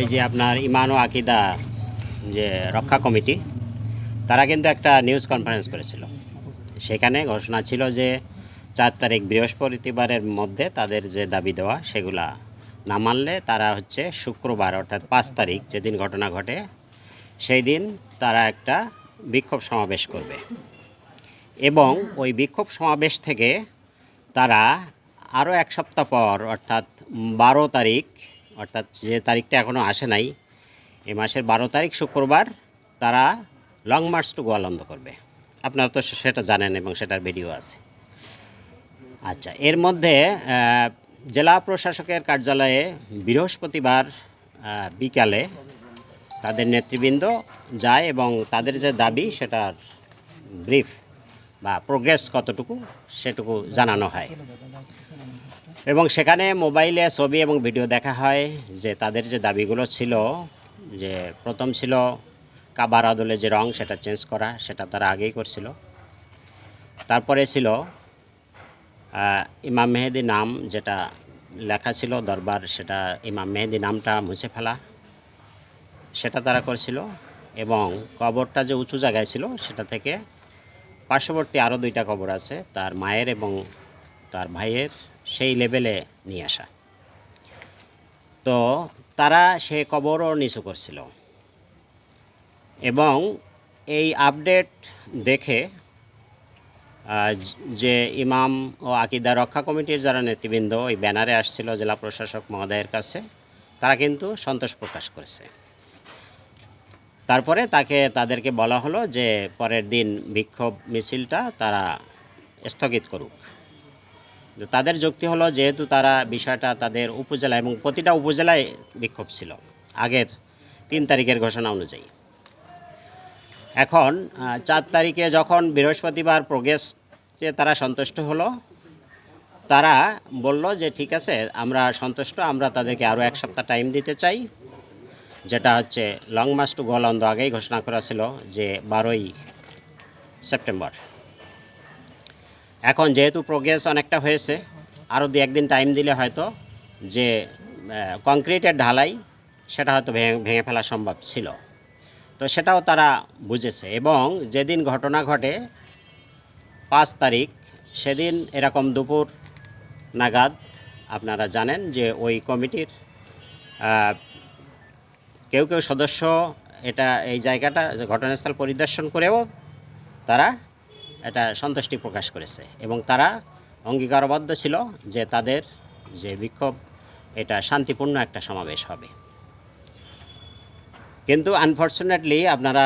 এই যে আপনার ইমান ও আকিদা যে রক্ষা কমিটি, তারা কিন্তু একটা নিউজ কনফারেন্স করেছিল। সেখানে ঘোষণা ছিল যে চার তারিখ বৃহস্পতিবারের মধ্যে তাদের যে দাবি দেওয়া সেগুলা না মানলে তারা হচ্ছে শুক্রবার, অর্থাৎ পাঁচ তারিখ যেদিন ঘটনা ঘটে, সেই দিন তারা একটা বিক্ষোভ সমাবেশ করবে। এবং ওই বিক্ষোভ সমাবেশ থেকে তারা আরও এক সপ্তাহ পর, অর্থাৎ বারো তারিখ অর্থাৎ যে তারিখটা এখনও আসে নাই এই মাসের বারো তারিখ শুক্রবার তারা লং মার্চ টু গোয়ালন্দ করবে। আপনারা তো সেটা জানেন এবং সেটার ভিডিও আছে। আচ্ছা এর মধ্যে জেলা প্রশাসকের কার্যালয়ে বৃহস্পতিবার বিকালে তাদের নেতৃবৃন্দ যায় এবং তাদের যে দাবি সেটার ব্রিফ বা প্রোগ্রেস কতটুকু সেটুকু জানানো হয়। এবং সেখানে মোবাইলে ছবি এবং ভিডিও দেখা হয় যে তাদের যে দাবিগুলো ছিল, যে প্রথম ছিল কাবার আদলে যে রং সেটা চেঞ্জ করা, সেটা তারা আগেই করছিল। তারপরে ছিল ইমাম মেহেদি নাম যেটা লেখা ছিল দরবার, সেটা ইমাম মেহেদি নামটা মুছে ফেলা, সেটা তারা করছিল। এবং কবরটা যে উঁচু জায়গায় ছিল, সেটা থেকে পার্শ্ববর্তী আরও দুইটা কবর আছে, তার মায়ের এবং তার ভাইয়ের, সেই লেভেলে নিয়ে আসা। তো তারা সে কবরও নিচু করছিল। এবং এই আপডেট দেখে যে ইমাম ও আকিদা রক্ষা কমিটির যারা নেতৃবৃন্দ, ওই ব্যানারে আসছিল জেলা প্রশাসক মহোদয়ের কাছে, তারা কিন্তু সন্তোষ প্রকাশ করেছে। তারপরে তাকে, তাদেরকে বলা হলো যে পরের দিন বিক্ষোভ মিছিলটা তারা স্থগিত করুক। তাদের যুক্তি হলো যেহেতু তারা বিষয়টা তাদের উপজেলা এবং প্রতিটা উপজেলায় বিক্ষোভ ছিল আগের তিন তারিখের ঘোষণা অনুযায়ী। এখন চার তারিখে যখন বৃহস্পতিবার প্রোগ্রেসে তারা সন্তুষ্ট হলো, তারা বলল যে ঠিক আছে, আমরা সন্তুষ্ট, আমরা তাদেরকে আরও এক সপ্তাহ টাইম দিতে চাই। যেটা হচ্ছে লং মার্চ টু গোয়ালন্দ আগেই ঘোষণা করা ছিল যে বারোই সেপ্টেম্বর। এখন যেহেতু প্রোগ্রেস অনেকটা হয়েছে আরও দু একদিন টাইম দিলে হয়তো যে কংক্রিটের ঢালাই সেটা হয়তো ভেঙে ভেঙে ফেলা সম্ভব ছিল। তো সেটাও তারা বুঝেছে এবং যেদিন ঘটনা ঘটে, পাঁচ তারিখ, সেদিন এরকম দুপুর নাগাদ আপনারা জানেন যে ওই কমিটির কেউ কেউ সদস্য এটা এই জায়গাটা ঘটনাস্থল পরিদর্শন করেও তারা এটা সন্তুষ্টি প্রকাশ করেছে এবং তারা অঙ্গীকারবদ্ধ ছিল যে তাদের যে বিক্ষোভ, এটা শান্তিপূর্ণ একটা সমাবেশ হবে। কিন্তু আনফর্চুনেটলি আপনারা